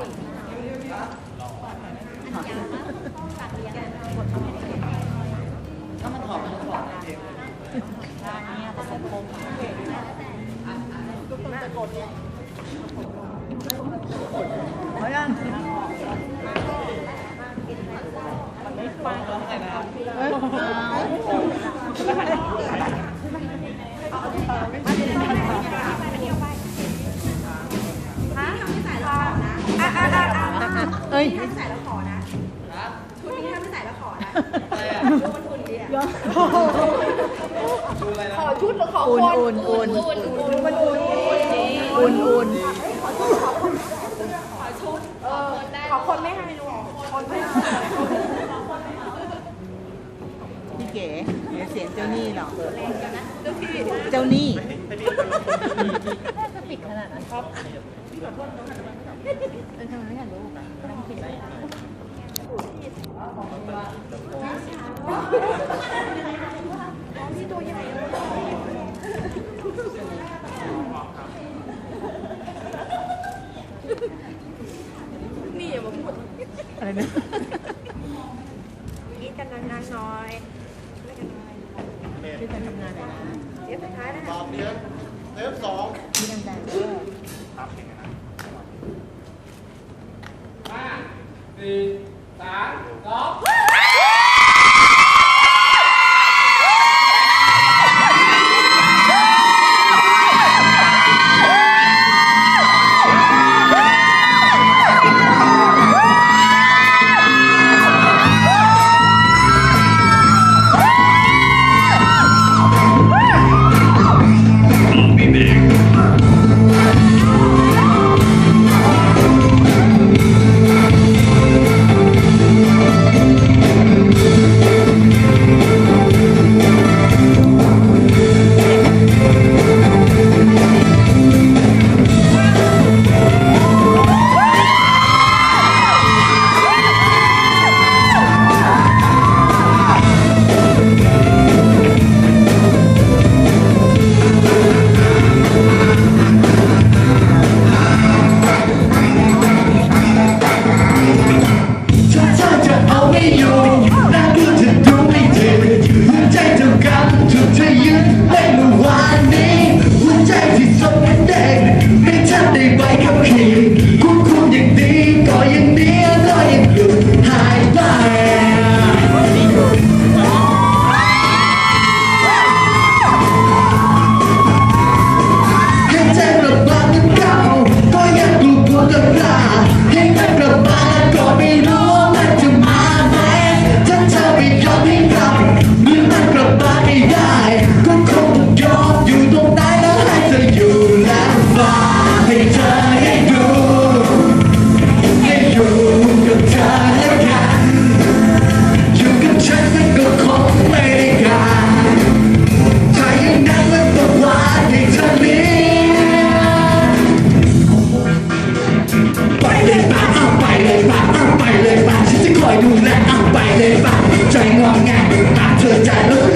ถ้ามันถอดมันถอดเองร้านเนี่ยผสมคมเอายังมันไม่ฟังต้องไงนะเอ้ย เอ้ยไม่ใส่แล้วขอนะชุดนี้ถ้าไม่ใส่แล้วขอนะอะไรอะดูมันอุ่นดีอะดูอะไรนะขอชุดหรือขออุ่นคนอุ่นอุ่นอุ่นอุ่นมันอุ่นอุ่นอุ่นเออขอคนไม่ให้ดูคนไม่ให้พี่เก๋เดี๋ยวเสียงเจ้าหนี้หรอกเจ้าหนี้จะปิดขนาดนั้นครับ เออทำไมไม่ถ่ายรูปอะต้องปิดเลยนี่อย่ามาพูดอะไรเนี่ยกินกันนานๆหน่อยไม่กันน่อยที่การทำงานอะไรนะเดี๋ยวสุดท้ายนะสองเดือนเทปสองที่ดังๆเออห้าสี่สา มสอง ngàn đường nắng trời chạy nước